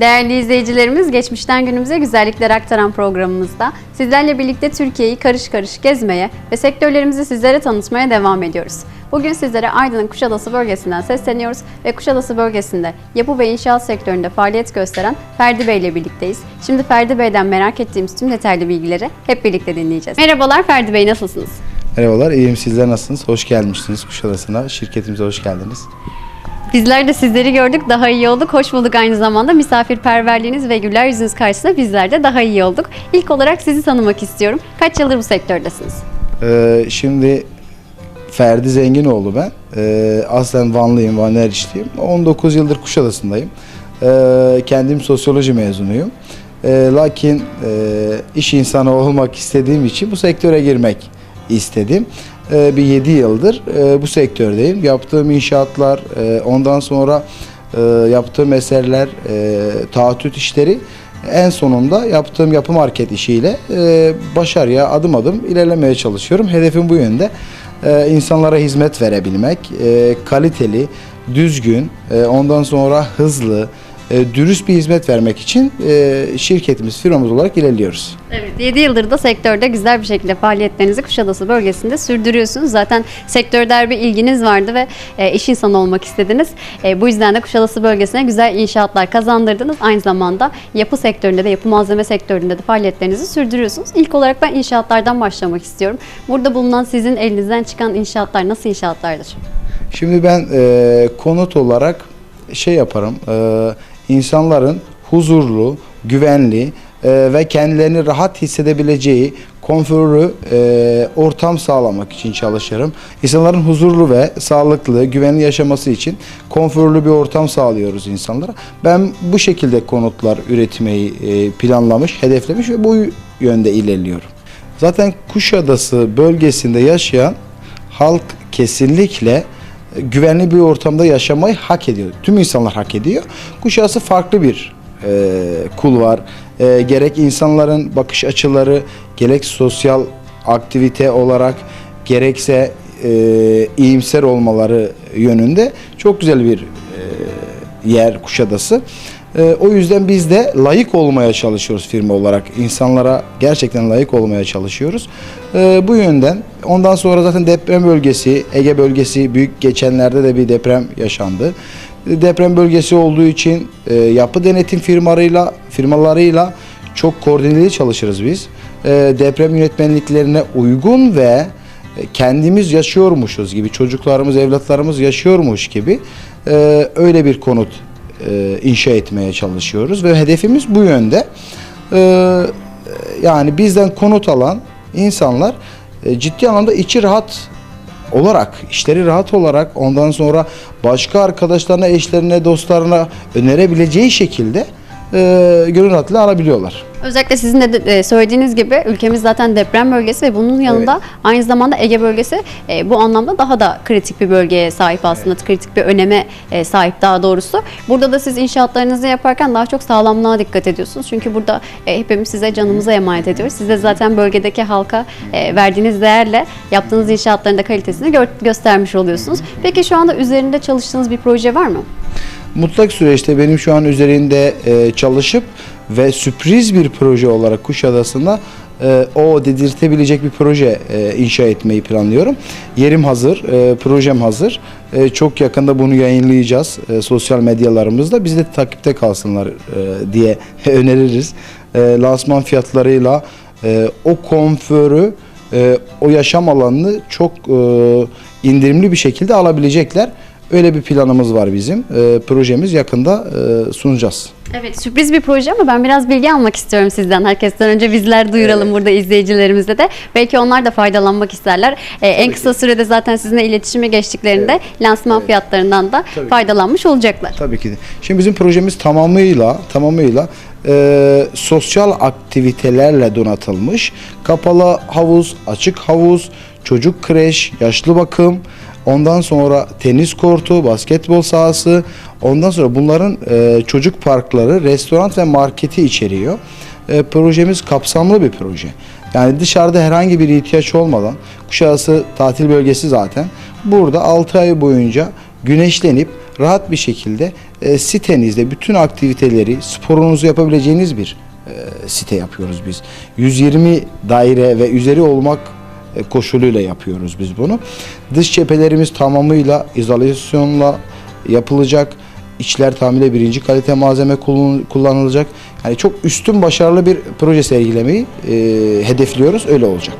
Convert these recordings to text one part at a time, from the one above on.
Değerli izleyicilerimiz, geçmişten günümüze güzellikler aktaran programımızda sizlerle birlikte Türkiye'yi karış karış gezmeye ve sektörlerimizi sizlere tanıtmaya devam ediyoruz. Bugün sizlere Aydın'ın Kuşadası bölgesinden sesleniyoruz ve Kuşadası bölgesinde yapı ve inşaat sektöründe faaliyet gösteren Ferdi Bey ile birlikteyiz. Şimdi Ferdi Bey'den merak ettiğimiz tüm detaylı bilgileri hep birlikte dinleyeceğiz. Merhabalar Ferdi Bey, nasılsınız? Merhabalar, iyiyim. Sizler nasılsınız? Hoş gelmişsiniz Kuşadası'na. Şirketimize hoş geldiniz. Bizler de sizleri gördük, daha iyi olduk. Hoş bulduk aynı zamanda. Misafirperverliğiniz ve güler yüzünüz karşısında bizler de daha iyi olduk. İlk olarak sizi tanımak istiyorum. Kaç yıldır bu sektördesiniz? Ee, şimdi Ferdi Zenginoğlu ben. Ee, aslen Vanlıyım, Van Erişliyim. 19 yıldır Kuşadası'ndayım. Ee, kendim sosyoloji mezunuyum. Ee, lakin e, iş insanı olmak istediğim için bu sektöre girmek istedim. Ee, bir 7 yıldır e, bu sektördeyim. Yaptığım inşaatlar, e, ondan sonra e, yaptığım eserler, taahhüt işleri en sonunda yaptığım yapı market işiyle başarıya adım adım ilerlemeye çalışıyorum. Hedefim bu yönde. İnsanlara hizmet verebilmek, kaliteli, düzgün, ondan sonra hızlı, e, dürüst bir hizmet vermek için e, şirketimiz, firmamız olarak ilerliyoruz. Evet, 7 yıldır da sektörde güzel bir şekilde faaliyetlerinizi Kuşadası bölgesinde sürdürüyorsunuz. Zaten sektörde bir ilginiz vardı ve e, iş insanı olmak istediniz. E, bu yüzden de Kuşadası bölgesine güzel inşaatlar kazandırdınız. Aynı zamanda yapı sektöründe de, yapı malzeme sektöründe de faaliyetlerinizi sürdürüyorsunuz. İlk olarak ben inşaatlardan başlamak istiyorum. Burada bulunan sizin elinizden çıkan inşaatlar nasıl inşaatlardır? Şimdi ben e, konut olarak şey yaparım, e, insanların huzurlu, güvenli e, ve kendilerini rahat hissedebileceği konforlu e, ortam sağlamak için çalışırım. İnsanların huzurlu ve sağlıklı, güvenli yaşaması için konforlu bir ortam sağlıyoruz insanlara. Ben bu şekilde konutlar üretmeyi e, planlamış, hedeflemiş ve bu yönde ilerliyorum. Zaten Kuşadası bölgesinde yaşayan halk kesinlikle güvenli bir ortamda yaşamayı hak ediyor. Tüm insanlar hak ediyor. Kuşadası farklı bir e, kul var. E, gerek insanların bakış açıları, gerek sosyal aktivite olarak, gerekse e, iyimser olmaları yönünde çok güzel bir e, yer Kuşadası. E, o yüzden biz de layık olmaya çalışıyoruz firma olarak. İnsanlara gerçekten layık olmaya çalışıyoruz. E, bu yönden ondan sonra zaten deprem bölgesi, Ege bölgesi büyük geçenlerde de bir deprem yaşandı. Deprem bölgesi olduğu için e, yapı denetim firmalarıyla firmalarıyla çok koordineli çalışırız biz. E, deprem yönetmenliklerine uygun ve kendimiz yaşıyormuşuz gibi, çocuklarımız, evlatlarımız yaşıyormuş gibi e, öyle bir konut e, inşa etmeye çalışıyoruz ve hedefimiz bu yönde. E, yani bizden konut alan insanlar e, ciddi anlamda içi rahat olarak, işleri rahat olarak ondan sonra başka arkadaşlarına, eşlerine, dostlarına önerebileceği şekilde e, gönül rahatlığıyla alabiliyorlar. Özellikle sizin de de söylediğiniz gibi ülkemiz zaten deprem bölgesi ve bunun yanında aynı zamanda Ege bölgesi e, bu anlamda daha da kritik bir bölgeye sahip aslında. Kritik bir öneme e, sahip daha doğrusu. Burada da siz inşaatlarınızı yaparken daha çok sağlamlığa dikkat ediyorsunuz. Çünkü burada e, hepimiz size canımıza emanet ediyoruz. Siz de zaten bölgedeki halka e, verdiğiniz değerle yaptığınız inşaatların da kalitesini gö- göstermiş oluyorsunuz. Peki şu anda üzerinde çalıştığınız bir proje var mı? Mutlak süreçte benim şu an üzerinde e, çalışıp ve sürpriz bir proje olarak Kuşadası'nda e, o dedirtebilecek bir proje e, inşa etmeyi planlıyorum. Yerim hazır, e, projem hazır. E, çok yakında bunu yayınlayacağız e, sosyal medyalarımızda. Biz de takipte kalsınlar e, diye öneririz. E, lansman fiyatlarıyla e, o konforü, e, o yaşam alanını çok e, indirimli bir şekilde alabilecekler. Öyle bir planımız var bizim. E, projemiz yakında e, sunacağız. Evet sürpriz bir proje ama ben biraz bilgi almak istiyorum sizden. Herkesten önce bizler duyuralım burada izleyicilerimize de. Belki onlar da faydalanmak isterler. Ee, en kısa sürede zaten sizinle iletişime geçtiklerinde lansman fiyatlarından da Tabii ki. faydalanmış olacaklar. Tabii ki. Şimdi bizim projemiz tamamıyla tamamıyla e, sosyal aktivitelerle donatılmış. Kapalı havuz, açık havuz, çocuk kreş, yaşlı bakım, ondan sonra tenis kortu, basketbol sahası, ondan sonra bunların e, çocuk parkları, restoran ve marketi içeriyor. E, projemiz kapsamlı bir proje. Yani dışarıda herhangi bir ihtiyaç olmadan, Kuşadası tatil bölgesi zaten. Burada 6 ay boyunca güneşlenip rahat bir şekilde e, sitenizde bütün aktiviteleri, sporunuzu yapabileceğiniz bir e, site yapıyoruz biz. 120 daire ve üzeri olmak koşuluyla yapıyoruz biz bunu. Dış cephelerimiz tamamıyla izolasyonla yapılacak. İçler tamamıyla birinci kalite malzeme kullan- kullanılacak. Yani çok üstün başarılı bir proje sergilemeyi e, hedefliyoruz. Öyle olacak.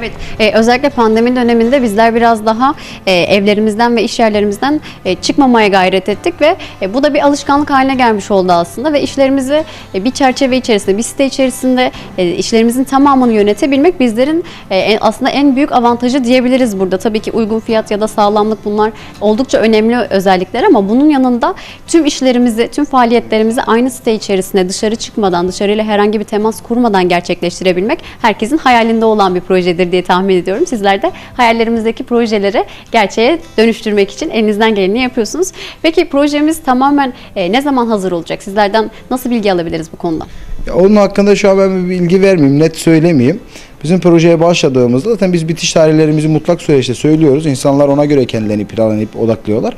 Evet, e, özellikle pandemi döneminde bizler biraz daha e, evlerimizden ve iş yerlerimizden e, çıkmamaya gayret ettik ve e, bu da bir alışkanlık haline gelmiş oldu aslında ve işlerimizi e, bir çerçeve içerisinde, bir site içerisinde e, işlerimizin tamamını yönetebilmek bizlerin e, en- aslında en büyük avantajı diyebiliriz burada. Tabii ki uygun fiyat ya da sağlamlık bunlar oldukça önemli özellikler ama bunun yanında tüm işlerimizi, tüm faaliyetlerimizi aynı site içerisinde dışarı çıkmadan, dışarıyla herhangi bir temas kurmadan gerçekleştirebilmek herkesin hayalinde olan bir projedir diye tahmin ediyorum. Sizler de hayallerimizdeki projeleri gerçeğe dönüştürmek için elinizden geleni yapıyorsunuz. Peki projemiz tamamen e, ne zaman hazır olacak? Sizlerden nasıl bilgi alabiliriz bu konuda? Ya onun hakkında şu an ben bir bilgi vermeyeyim, net söylemeyeyim. Bizim projeye başladığımızda zaten biz bitiş tarihlerimizi mutlak süreçte söylüyoruz. İnsanlar ona göre kendilerini planlayıp odaklıyorlar.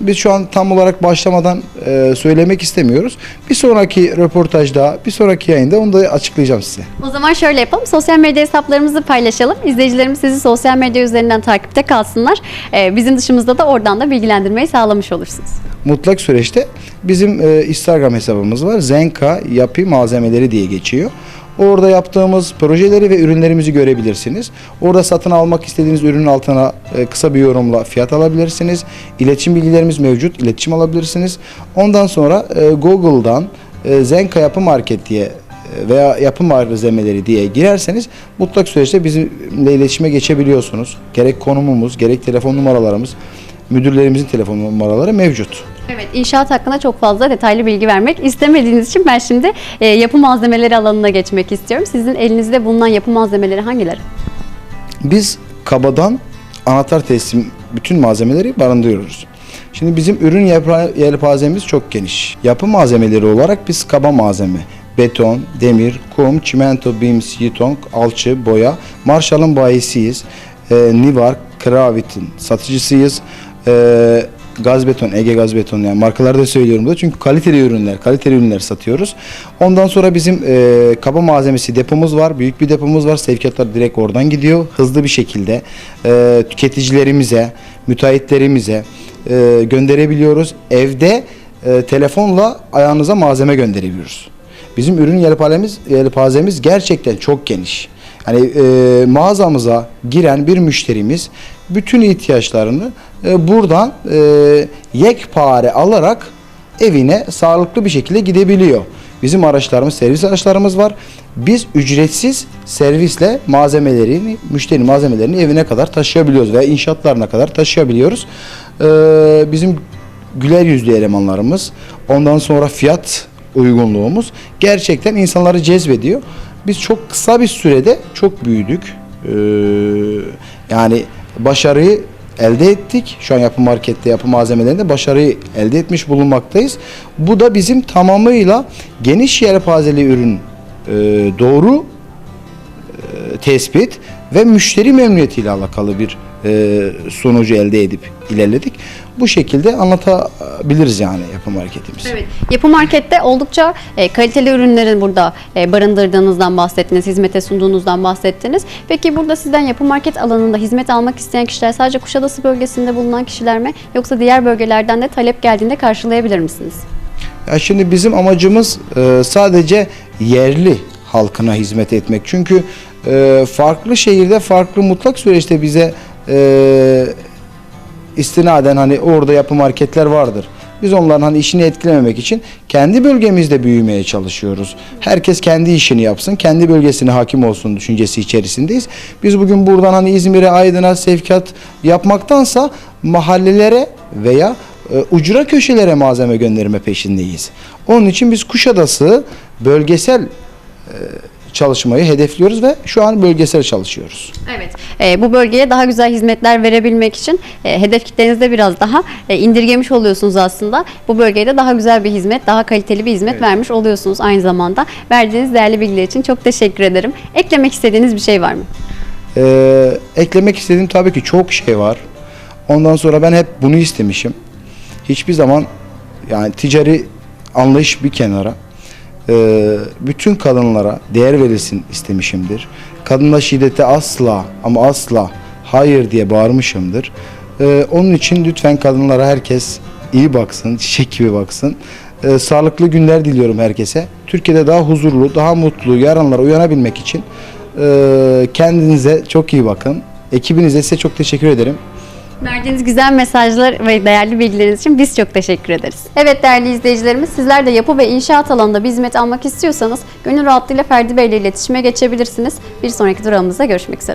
Biz şu an tam olarak başlamadan e, söylemek istemiyoruz. Bir sonraki röportajda, bir sonraki yayında onu da açıklayacağım size. O zaman şöyle yapalım. Sosyal medya hesaplarımızı paylaşalım. İzleyicilerimiz sizi sosyal medya üzerinden takipte kalsınlar. E, bizim dışımızda da oradan da bilgilendirmeyi sağlamış olursunuz. Mutlak süreçte bizim e, Instagram hesabımız var. Zenka Yapı Malzemeleri diye geçiyor. Orada yaptığımız projeleri ve ürünlerimizi görebilirsiniz. Orada satın almak istediğiniz ürünün altına e, kısa bir yorumla fiyat alabilirsiniz. İletişim bilgilerimiz mevcut. İletişim alabilirsiniz. Ondan sonra e, Google'dan e, Zenka Yapı Market diye veya yapı malzemeleri diye girerseniz mutlak süreçte bizimle iletişime geçebiliyorsunuz. Gerek konumumuz, gerek telefon numaralarımız, müdürlerimizin telefon numaraları mevcut. Evet, inşaat hakkında çok fazla detaylı bilgi vermek istemediğiniz için ben şimdi e, yapı malzemeleri alanına geçmek istiyorum. Sizin elinizde bulunan yapı malzemeleri hangileri? Biz kabadan anahtar teslim bütün malzemeleri barındırıyoruz. Şimdi bizim ürün yelpa- yelpazemiz çok geniş. Yapı malzemeleri olarak biz kaba malzeme, beton, demir, kum, çimento, bims, yitong, alçı, boya, Marshall'ın bayisiyiz. E, Nivar, Kravit'in satıcısıyız. E, gaz beton, Ege gaz beton yani markaları da söylüyorum da çünkü kaliteli ürünler, kaliteli ürünler satıyoruz. Ondan sonra bizim e, kaba malzemesi depomuz var, büyük bir depomuz var. Sevkiyatlar direkt oradan gidiyor. Hızlı bir şekilde e, tüketicilerimize, müteahhitlerimize e, gönderebiliyoruz. Evde e, telefonla ayağınıza malzeme gönderebiliyoruz. Bizim ürün yelpazemiz, yelpazemiz gerçekten çok geniş. Yani e, mağazamıza giren bir müşterimiz bütün ihtiyaçlarını e, buradan e, yekpare alarak evine sağlıklı bir şekilde gidebiliyor. Bizim araçlarımız, servis araçlarımız var. Biz ücretsiz servisle malzemelerini, müşteri malzemelerini evine kadar taşıyabiliyoruz veya inşaatlarına kadar taşıyabiliyoruz. E, bizim güler yüzlü elemanlarımız, ondan sonra fiyat uygunluğumuz gerçekten insanları cezbediyor. Biz çok kısa bir sürede çok büyüdük. Ee, yani başarıyı elde ettik. Şu an yapı markette yapı malzemelerinde başarıyı elde etmiş bulunmaktayız. Bu da bizim tamamıyla geniş yelpazeli ürün e, doğru e, tespit ve müşteri memnuniyetiyle alakalı bir e, sonucu elde edip ilerledik. Bu şekilde anlatabiliriz yani yapı marketimizi. Evet. Yapı markette oldukça e, kaliteli ürünlerin burada e, barındırdığınızdan bahsettiniz, hizmete sunduğunuzdan bahsettiniz. Peki burada sizden yapı market alanında hizmet almak isteyen kişiler sadece Kuşadası bölgesinde bulunan kişiler mi yoksa diğer bölgelerden de talep geldiğinde karşılayabilir misiniz? Ya şimdi bizim amacımız e, sadece yerli halkına hizmet etmek. Çünkü e, farklı şehirde farklı mutlak süreçte bize e, istinaden hani orada yapı marketler vardır. Biz onların hani işini etkilememek için kendi bölgemizde büyümeye çalışıyoruz. Herkes kendi işini yapsın, kendi bölgesine hakim olsun düşüncesi içerisindeyiz. Biz bugün buradan hani İzmir'e, Aydın'a sevkiyat yapmaktansa mahallelere veya e, ucra köşelere malzeme gönderme peşindeyiz. Onun için biz Kuşadası bölgesel çalışmayı hedefliyoruz ve şu an bölgesel çalışıyoruz. Evet. E, bu bölgeye daha güzel hizmetler verebilmek için e, hedef kitlenizde biraz daha e, indirgemiş oluyorsunuz aslında. Bu bölgeye de daha güzel bir hizmet, daha kaliteli bir hizmet vermiş oluyorsunuz aynı zamanda. Verdiğiniz değerli bilgiler için çok teşekkür ederim. Eklemek istediğiniz bir şey var mı? Ee, eklemek istediğim tabii ki çok şey var. Ondan sonra ben hep bunu istemişim. Hiçbir zaman yani ticari anlayış bir kenara e, bütün kadınlara değer verilsin istemişimdir. Kadına şiddete asla ama asla hayır diye bağırmışımdır. E, onun için lütfen kadınlara herkes iyi baksın, çiçek gibi baksın. E, sağlıklı günler diliyorum herkese. Türkiye'de daha huzurlu, daha mutlu yarınlara uyanabilmek için e, kendinize çok iyi bakın. Ekibinize size çok teşekkür ederim. Verdiğiniz güzel mesajlar ve değerli bilgileriniz için biz çok teşekkür ederiz. Evet değerli izleyicilerimiz sizler de yapı ve inşaat alanında bir hizmet almak istiyorsanız gönül rahatlığıyla Ferdi Bey ile iletişime geçebilirsiniz. Bir sonraki durağımızda görüşmek üzere.